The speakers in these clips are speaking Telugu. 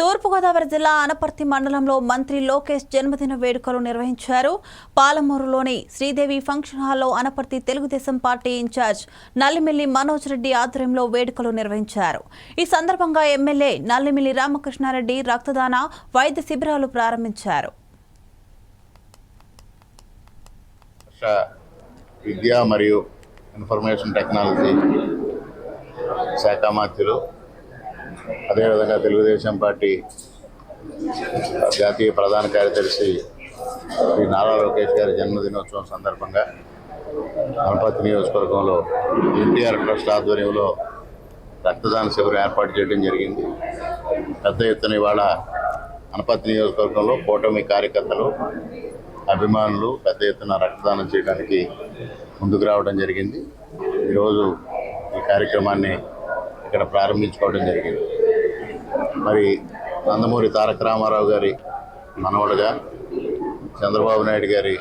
తూర్పుగోదావరి జిల్లా అనపర్తి మండలంలో మంత్రి లోకేష్ జన్మదిన వేడుకలు నిర్వహించారు. పాలమూరులోని శ్రీదేవి ఫంక్షన్ హాల్లో అనపర్తి తెలుగుదేశం పార్టీ ఇన్ఛార్జ్ నల్లిమిల్లి మనోజ్ రెడ్డి ఆధ్వర్యంలో వేడుకలు నిర్వహించారు. ఈ సందర్భంగా ఎమ్మెల్యే నల్లిమిల్లి రామకృష్ణారెడ్డి రక్తదాన వైద్య శిబిరాలు ప్రారంభించారు. విద్య మరియు ఇన్ఫర్మేషన్ టెక్నాలజీ శాఖ మంత్రులు అదేవిధంగా తెలుగుదేశం పార్టీ జాతీయ ప్రధాన కార్యదర్శి శ్రీ నారా లోకేష్ గారి జన్మదినోత్సవం సందర్భంగా గణపతి నియోజకవర్గంలో ఎన్టీఆర్ ట్రస్ట్ ఆధ్వర్యంలో రక్తదాన శిబిరం ఏర్పాటు చేయడం జరిగింది. పెద్ద ఎత్తున ఇవాళ గణపతి నియోజకవర్గంలో కూటమి కార్యకర్తలు అభిమానులు పెద్ద ఎత్తున రక్తదానం చేయడానికి ముందుకు రావడం జరిగింది. ఈరోజు ఈ కార్యక్రమాన్ని ఇక్కడ ప్రారంభించుకోవడం జరిగింది. మరి నందమూరి తారక రామారావు గారి మనవడుగా చంద్రబాబు నాయుడు గారి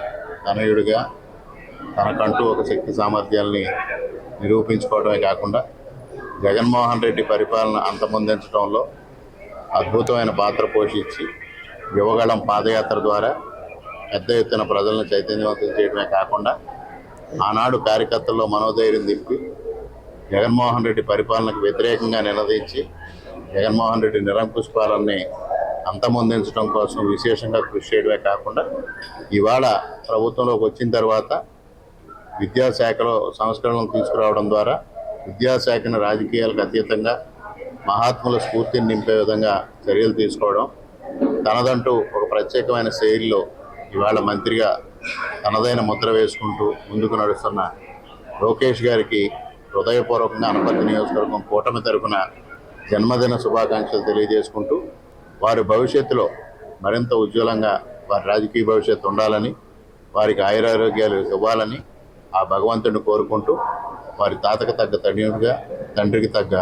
తనయుడిగా తనకంటూ ఒక శక్తి సామర్థ్యాల్ని నిరూపించుకోవడమే కాకుండా జగన్మోహన్ రెడ్డి పరిపాలన అంతమొందించడంలో అద్భుతమైన పాత్ర పోషించి యువగళం పాదయాత్ర ద్వారా పెద్ద ఎత్తున ప్రజలను చైతన్యవంతం చేయడమే కాకుండా ఆనాడు కార్యకర్తల్లో మనోధైర్యం దింపి జగన్మోహన్ రెడ్డి పరిపాలనకు వ్యతిరేకంగా నిలదీసి జగన్మోహన్ రెడ్డి నిరంకుశపాలన్ని అంతమొందించడం కోసం విశేషంగా కృషి చేయడమే కాకుండా ఇవాళ ప్రభుత్వంలోకి వచ్చిన తర్వాత విద్యాశాఖలో సంస్కరణలు తీసుకురావడం ద్వారా విద్యాశాఖను రాజకీయాలకు అతీతంగా మహాత్ముల స్ఫూర్తిని నింపే విధంగా చర్యలు తీసుకోవడం తనదంటూ ఒక ప్రత్యేకమైన శైలిలో ఇవాళ మంత్రిగా తనదైన ముద్ర వేసుకుంటూ ముందుకు నడుస్తున్న లోకేష్ గారికి హృదయపూర్వకంగా అనపర్తి నియోజకవర్గం కూటమి తరపున జన్మదిన శుభాకాంక్షలు తెలియజేసుకుంటూ వారి భవిష్యత్తులో మరింత ఉజ్వలంగా వారి రాజకీయ భవిష్యత్తు ఉండాలని వారికి ఆయురారోగ్యాలు ఇవ్వాలని ఆ భగవంతుడిని కోరుకుంటూ వారి తాతకు తగ్గ తడియుడిగా తండ్రికి తగ్గ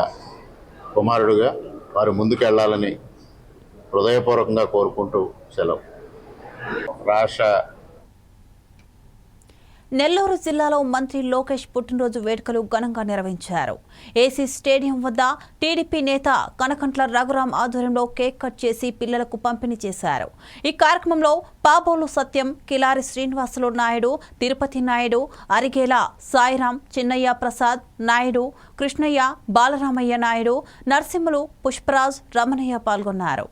కుమారుడుగా వారు ముందుకెళ్ళాలని హృదయపూర్వకంగా కోరుకుంటూ సెలవు. రాష్ట్ర నెల్లూరు జిల్లాలో మంత్రి లోకేష్ పుట్టినరోజు వేడుకలు ఘనంగా నిర్వహించారు. ఏసీ స్టేడియం వద్ద టీడీపీ నేత కనకంట్ల రఘురాం ఆధ్వర్యంలో కేక్ కట్ చేసి పిల్లలకు పంపిణీ చేశారు. ఈ కార్యక్రమంలో పాబోలు సత్యం కిలారి శ్రీనివాసులు నాయుడు తిరుపతి నాయుడు అరిగేల సాయిరాం చిన్నయ్య ప్రసాద్ నాయుడు కృష్ణయ్య బాలరామయ్య నాయుడు నరసింహులు పుష్పరాజ్ రమణయ్య పాల్గొన్నారు.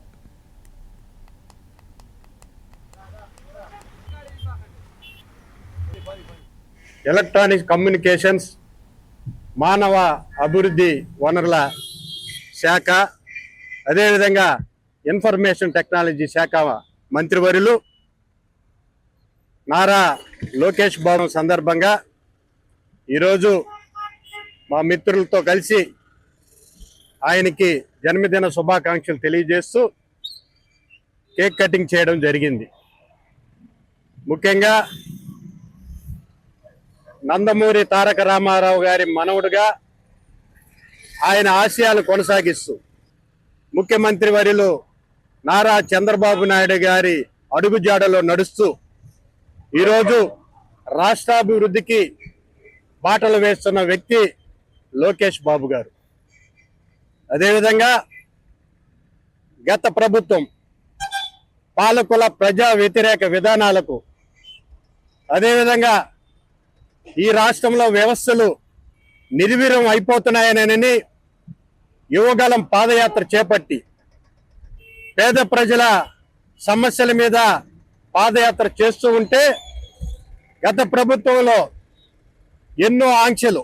ఎలక్ట్రానిక్ కమ్యూనికేషన్స్ మానవ అభివృద్ధి వనరుల శాఖ అదేవిధంగా ఇన్ఫర్మేషన్ టెక్నాలజీ శాఖ మంత్రివర్యులు నారా లోకేష్ బాబు సందర్భంగా ఈరోజు మా మిత్రులతో కలిసి ఆయనకి జన్మదిన శుభాకాంక్షలు తెలియజేస్తూ కేక్ కటింగ్ చేయడం జరిగింది. ముఖ్యంగా నందమూరి తారక రామారావు గారి మనవుడుగా ఆయన ఆశయాలు కొనసాగిస్తూ ముఖ్యమంత్రి వరిలో నారా చంద్రబాబు నాయుడు గారి అడుగుజాడలో నడుస్తూ ఈరోజు రాష్ట్రాభివృద్ధికి బాటలు వేస్తున్న వ్యక్తి లోకేష్ బాబు గారు. అదేవిధంగా గత ప్రభుత్వం పాలకుల ప్రజా వ్యతిరేక విధానాలకు అదేవిధంగా ఈ రాష్ట్రంలో వ్యవస్థలు నిర్వీర్యం అయిపోతున్నాయనని యువగలం పాదయాత్ర చేపట్టి పేద ప్రజల సమస్యల మీద పాదయాత్ర చేస్తూ ఉంటే గత ప్రభుత్వంలో ఎన్నో ఆంక్షలు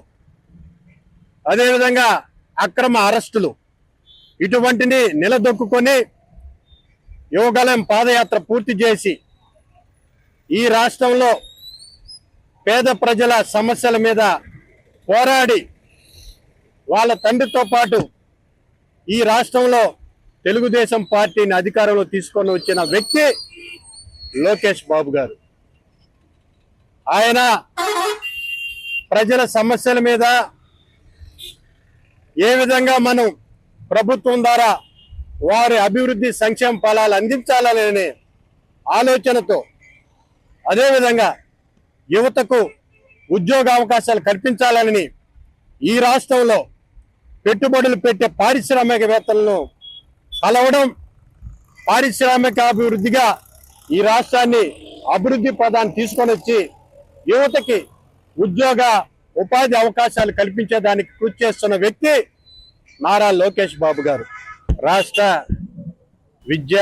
అదేవిధంగా అక్రమ అరెస్టులు ఇటువంటిని నిలదొక్కుకొని యువగలం పాదయాత్ర పూర్తి చేసి ఈ రాష్ట్రంలో పేద ప్రజల సమస్యల మీద పోరాడి వాళ్ళ తండ్రితో పాటు ఈ రాష్ట్రంలో తెలుగుదేశం పార్టీని అధికారంలో తీసుకొని వచ్చిన వ్యక్తి లోకేష్ బాబు గారు. ఆయన ప్రజల సమస్యల మీద ఏ విధంగా మనం ప్రభుత్వం ద్వారా వారి అభివృద్ధి సంక్షేమ ఫలాలు అందించాలనే ఆలోచనతో అదేవిధంగా యువతకు ఉద్యోగ అవకాశాలు కల్పించాలని ఈ రాష్ట్రంలో పెట్టుబడులు పెట్టే పారిశ్రామికవేత్తలను కలవడం పారిశ్రామిక అభివృద్ధిగా ఈ రాష్ట్రాన్ని అభివృద్ధి పదాన్ని తీసుకొని వచ్చి యువతకి ఉద్యోగ ఉపాధి అవకాశాలు కల్పించేదానికి కృషి చేస్తున్న వ్యక్తి నారా లోకేష్ బాబు గారు. రాష్ట్ర విద్య